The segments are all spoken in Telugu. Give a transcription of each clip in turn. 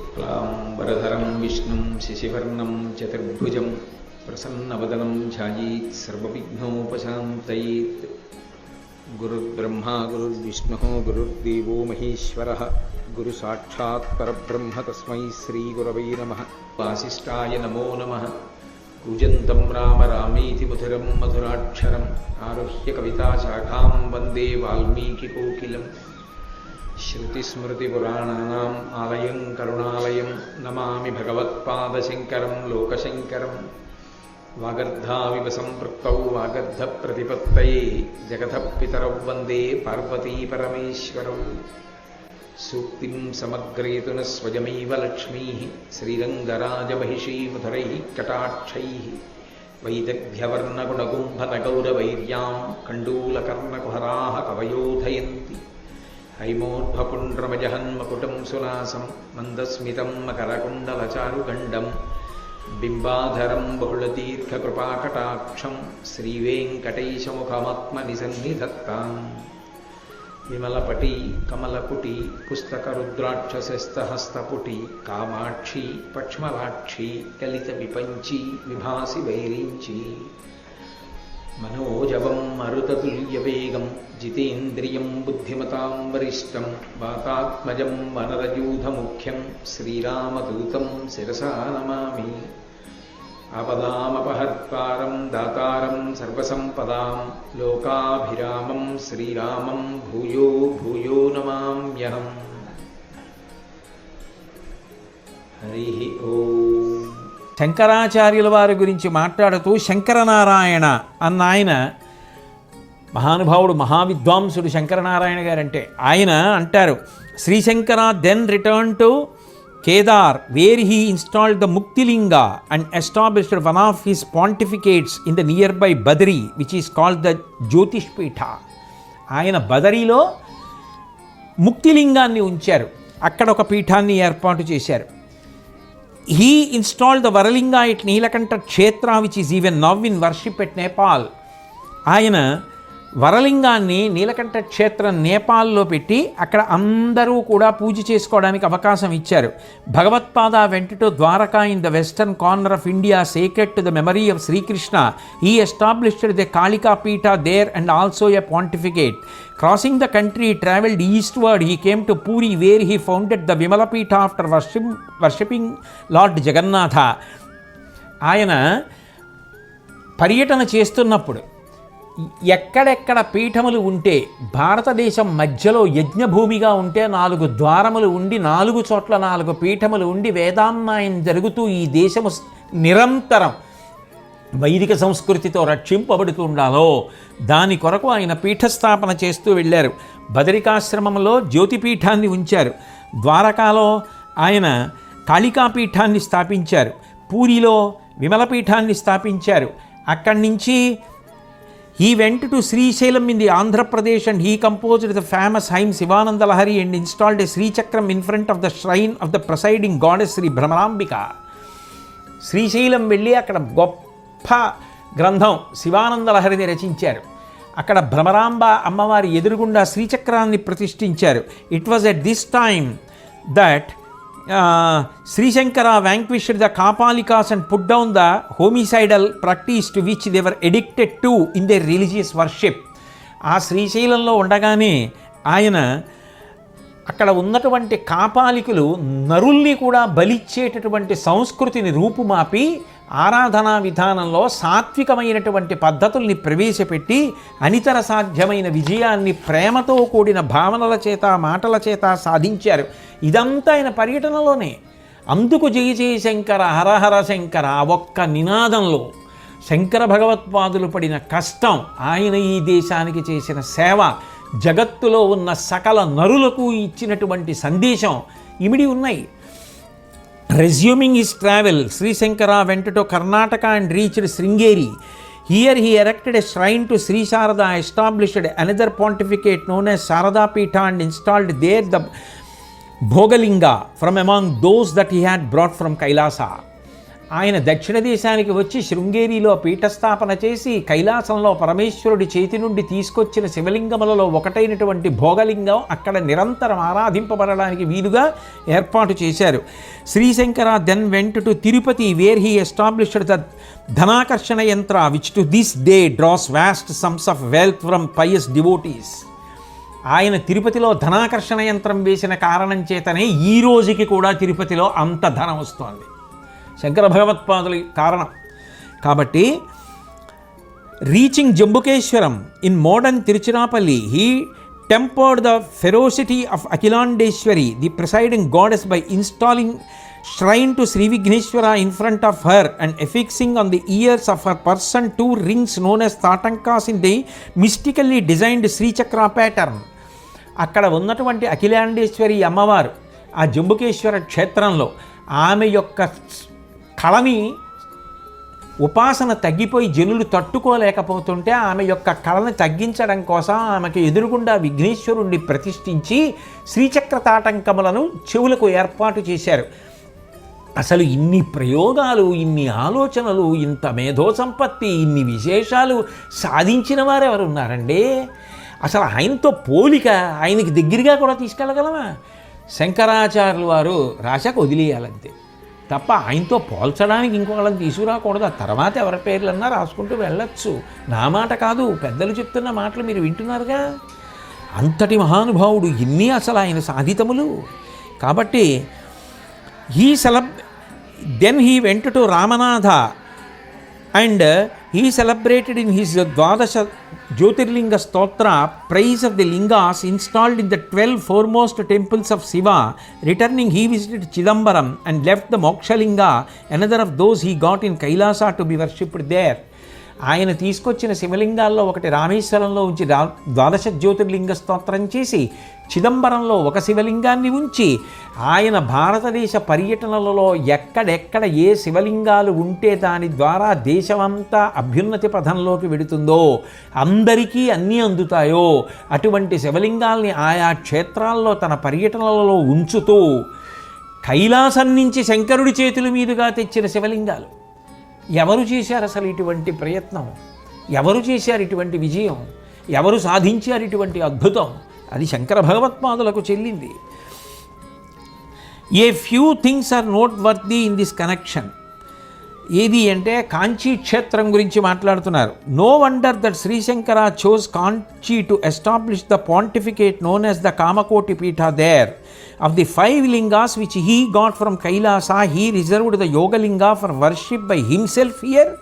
शुक्लाम्बरधरं विष्णुं शशिवर्णं चतुर्भुजं प्रसन्नवदनं ध्यायेत् सर्वविघ्नोपशान्तयेत्। गुरुर्ब्रह्मा गुरुर्विष्णुः गुरुर्देवो महेश्वरः। गुरुसाक्षात् परब्रह्म तस्मै श्रीगुरवै नमः। वासिष्ठाय नमो नमः। कूजन्तं राम रामेति मधुरं मधुराक्षरम्। आरुह्य कविताशाखां वन्दे वाल्मीकिकोकिलम् श्रुतिस्मृतिपुराणानाम् आलयं करुणालयं नमामि भगवत्पादशङ्करं लोकशङ्करं वागर्धाविव सम्पृक्तौ वागर्धप्रतिपत्तये जगतः पितरौ वन्दे पार्वतीपरमेश्वरौ। सूक्तिं समग्रयतु न स्वयमेव लक्ष्मीः श्रीरङ्गराजमहिषी मधुरैः कटाक्षैः। वैदग्ध्यवर्णगुणगुम्भनगौरवैर्यां कण्डूलकर्णकुहराः कवयोधयन्ति हैमोर्ध्वपुण्ड्रमजहन्मकुटं सुनासं मन्दस्मितं मकरकुण्डलचारुगण्डं बिम्बाधरं बहुलदीर्घकृपाकटाक्षं श्रीवेङ्कटैशमुखमात्मनिसन्निधत्ताम् विमलपटी कमलकुटी पुस्तकरुद्राक्षसस्तहस्तपुटी कामाक्षी पक्ष्मलाक्षी कलितविपञ्ची विभासि वैरिञ्ची మనోజవం మరుతతుల్యవేగం జితేంద్రియం బుద్ధిమతాం వరిష్టం వాతాత్మజం వనరయూధముఖ్యం శ్రీరామదూతం శిరసా నమామి ఆపదామపహర్తారం దాతారం సర్వసంపదాం లోకాభిరామం శ్రీరామం భూయో భూయో నమామ్యహం హరి ఓం శంకరాచార్యుల వారి గురించి మాట్లాడుతూ శంకరనారాయణ అన్న ఆయన మహానుభావుడు మహావిద్వాంసుడు శంకరనారాయణ గారంటే ఆయన అంటారు Sri Shankara then return to Kedar where he installed the Muktilinga and established one of his pontificates in the near Badari which is called the Jyotish Peetha ఆయన బదరీలో ముక్తిలింగాన్ని ఉంచారు. అక్కడ ఒక పీఠాన్ని ఏర్పాటు చేశారు. He install the Varalinga it Neelakantha Kshetra which is even now in worship at Nepal ఆయన వరలింగాన్ని నీలకంఠ క్షేత్రం నేపాల్లో పెట్టి అక్కడ అందరూ కూడా పూజ చేసుకోవడానికి అవకాశం ఇచ్చారు. Bhagavatpada went to Dwaraka in the western corner of India secret to the memory of Sri Krishna. He established the Kalika Peetha there and also a pontificate crossing the country travelled eastward he came to Puri where he founded the Vimalapeetha after worship worshipping lord Jagannatha ఆయన పర్యటన చేస్తున్నప్పుడు ఎక్కడెక్కడ పీఠములు ఉంటే భారతదేశం మధ్యలో యజ్ఞభూమిగా ఉంటే నాలుగు ద్వారములు ఉండి నాలుగు చోట్ల నాలుగు పీఠములు ఉండి వేదాన్నాయం జరుగుతూ ఈ దేశము నిరంతరం వైదిక సంస్కృతితో రక్షింపబడుతూ ఉండాలో. దాని కొరకు ఆయన పీఠస్థాపన చేస్తూ వెళ్ళారు. బదరికాశ్రమంలో జ్యోతిపీఠాన్ని ఉంచారు. ద్వారకాలో ఆయన కాళికాపీఠాన్ని స్థాపించారు. పూరిలో విమలపీఠాన్ని స్థాపించారు. అక్కడి నుంచి he went to Srisailam in the Andhra Pradesh and he composed the famous hymn Shivananda Lahari and installed a Srichakram in front of the shrine of the presiding goddess Sri Bhramarambika. Srisailam వెళ్ళి అక్కడ గొప్ప గ్రంథం శివానంద లహరిని రచించారు. అక్కడ భ్రమరాంబ అమ్మవారి ఎదురుగుండా శ్రీచక్రాన్ని ప్రతిష్ఠించారు. It was at this time that Sri Shankara vanquished the Kapalikas and put down the homicidal practice to which they were addicted to in their religious worship. ఆ శ్రీశైలంలో ఉండగానే ఆయన అక్కడ ఉన్నటువంటి కాపాలికులు నరుల్ని కూడా బలిచ్చేటటువంటి సంస్కృతిని రూపుమాపి ఆరాధనా విధానంలో సాత్వికమైనటువంటి పద్ధతుల్ని ప్రవేశపెట్టి అనితర సాధ్యమైన విజయాన్ని ప్రేమతో కూడిన భావనల చేత మాటల చేత సాధించారు. ఇదంతా ఆయన పర్యటనలోనే. అందుకు జయ జయ శంకర హరహర శంకర ఒక్క నినాదంలో శంకర భగవత్పాదులు పడిన కష్టం ఆయన ఈ దేశానికి చేసిన సేవ జగత్తులో ఉన్న సకల నరులకు ఇచ్చినటువంటి సందేశం ఇమిడి ఉన్నాయి. Resuming his travel, Sri Sankara went to Karnataka and reached Sringeri. Here he erected a shrine to Sri Sarada, established another pontificate known as Sarada Pitha, and installed there the Bhogalinga from among those that he had brought from Kailasa. ఆయన దక్షిణ దేశానికి వచ్చి శృంగేరిలో పీఠస్థాపన చేసి కైలాసంలో పరమేశ్వరుడి చేతి నుండి తీసుకొచ్చిన శివలింగములలో ఒకటైనటువంటి భోగలింగం అక్కడ నిరంతరం ఆరాధింపబడడానికి వీలుగా ఏర్పాటు చేశారు. Sri Shankara then went to Tirupati where he established the Dhanakarshana Yantra which to this day draws vast sums of wealth from pious devotees ఆయన తిరుపతిలో ధనాకర్షణ యంత్రం వేసిన కారణం చేతనే ఈ రోజుకి కూడా తిరుపతిలో అంత ధనం వస్తోంది. శంకర భగవత్పాదులు కారణం. కాబట్టి reaching Jambukeswaram in modern Tiruchinapalli he tempered the ferocity of Akhilandeshwari the presiding goddess by installing shrine to Sri Vighneshwara in front of her and affixing on the ears of her person two rings known as Tatankas in the mystically designed Srichakra pattern. అక్కడ ఉన్నటువంటి అఖిలాండేశ్వరి అమ్మవారు ఆ జంబుకేశ్వర క్షేత్రంలో ఆమె యొక్క కళని ఉపాసన తగ్గిపోయి జనులు తట్టుకోలేకపోతుంటే ఆమె యొక్క కళని తగ్గించడం కోసం ఆమెకు ఎదురుగుండా విఘ్నేశ్వరుణ్ణి ప్రతిష్ఠించి శ్రీచక్ర తాటంకములను చెవులకు ఏర్పాటు చేశారు. అసలు ఇన్ని ప్రయోగాలు ఇన్ని ఆలోచనలు ఇంత మేధో సంపత్తి ఇన్ని విశేషాలు సాధించిన వారు ఉన్నారండి అసలు ఆయనతో పోలిక ఆయనకి దగ్గరగా కూడా తీసుకెళ్ళగలమా? శంకరాచార్యులు వారు రాశాక వదిలేయాలంతే. తప్ప ఆయనతో పోల్చడానికి ఇంకొకళ్ళని తీసుకురాకూడదు. ఆ తర్వాత ఎవరి పేర్లన్నా రాసుకుంటూ వెళ్ళొచ్చు. నా మాట కాదు పెద్దలు చెప్తున్న మాటలు మీరు వింటున్నారుగా? అంతటి మహానుభావుడు ఎన్ని అసలు ఆయన సాధితములు. కాబట్టి ఈ celeb then he went to Ramanatha and he celebrated in his Dwadasha Jyotirlinga Stotra praise of the lingas installed in the twelve foremost temples of Shiva returning he visited Chidambaram and left the Mokshalinga another of those he got in Kailasa to be worshipped there ఆయన తీసుకొచ్చిన శివలింగాల్లో ఒకటి రామేశ్వరంలో ఉంచి ద్వాదశ జ్యోతిర్లింగ స్తోత్రం చేసి చిదంబరంలో ఒక శివలింగాన్ని ఉంచి ఆయన భారతదేశ పర్యటనలలో ఎక్కడెక్కడ ఏ శివలింగాలు ఉంటే దాని ద్వారా దేశమంతా అభ్యున్నతి పథంలోకి వెడుతుందో అందరికీ అన్నీ అందుతాయో. అటువంటి శివలింగాల్ని ఆయా క్షేత్రాల్లో తన పర్యటనలలో ఉంచుతూ కైలాసం నుంచి శంకరుడి చేతుల మీదుగా తెచ్చిన శివలింగాలు. ఎవరు చేశారు అసలు ఇటువంటి ప్రయత్నం? ఎవరు చేశారు ఇటువంటి విజయం? ఎవరు సాధించారు ఇటువంటి అద్భుతం? అది శంకర భగవత్పాదులకు చెల్లింది. A few things are noteworthy in this connection ఏది అంటే కాంచీ క్షేత్రం గురించి మాట్లాడుతున్నారు. No wonder that Sri Shankara chose Kanchi to establish the pontificate known as the Kamakoti Peetha there of the five lingas which he got from Kailasa he reserved the Yogalinga for worship by himself here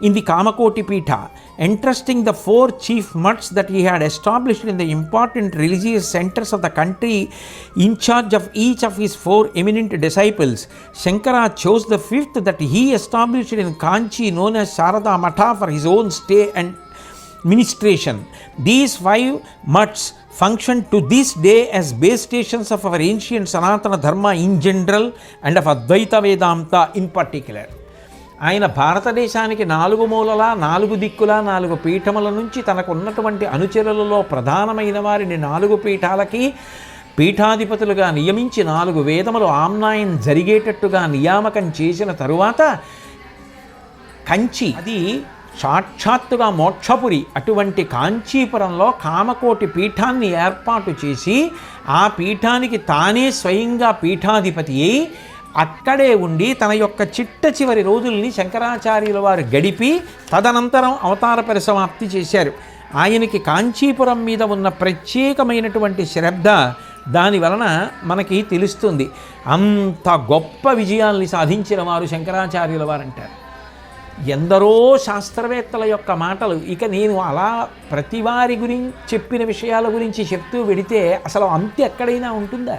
in the Kamakoti Pitha, entrusting the four chief mutts that he had established in the important religious centers of the country in charge of each of his four eminent disciples. Shankara chose the fifth that he established in Kanchi, known as Sarada Matha, for his own stay and ministration. These five mutts function to this day as base stations of our ancient Sanatana Dharma in general and of Advaita Vedanta in particular. ఆయన భారతదేశానికి నాలుగు మూలలా నాలుగు దిక్కులా నాలుగు పీఠముల నుంచి తనకున్నటువంటి అనుచరులలో ప్రధానమైన వారిని నాలుగు పీఠాలకి పీఠాధిపతులుగా నియమించి నాలుగు వేదములు ఆమ్నాయం జరిగేటట్టుగా నియామకం చేసిన తరువాత కంచి అది సాక్షాత్తుగా మోక్షపురి అటువంటి కాంచీపురంలో కామకోటి పీఠాన్ని ఏర్పాటు చేసి ఆ పీఠానికి తానే స్వయంగా పీఠాధిపతి అయి అక్కడే ఉండి తన యొక్క చిట్ట చివరి రోజుల్ని శంకరాచార్యుల వారు గడిపి తదనంతరం అవతార పరిసమాప్తి చేశారు. ఆయనకి కాంచీపురం మీద ఉన్న ప్రత్యేకమైనటువంటి శ్రద్ధ దాని వలన మనకి తెలుస్తుంది. అంత గొప్ప విజయాల్ని సాధించిన వారు శంకరాచార్యుల వారంటారు. ఎందరో శాస్త్రవేత్తల యొక్క మాటలు. ఇక నేను అలా ప్రతివారి గురించి చెప్పిన విషయాల గురించి చెప్తూ వెడితే అసలు అంత్య ఎక్కడైనా ఉంటుందా?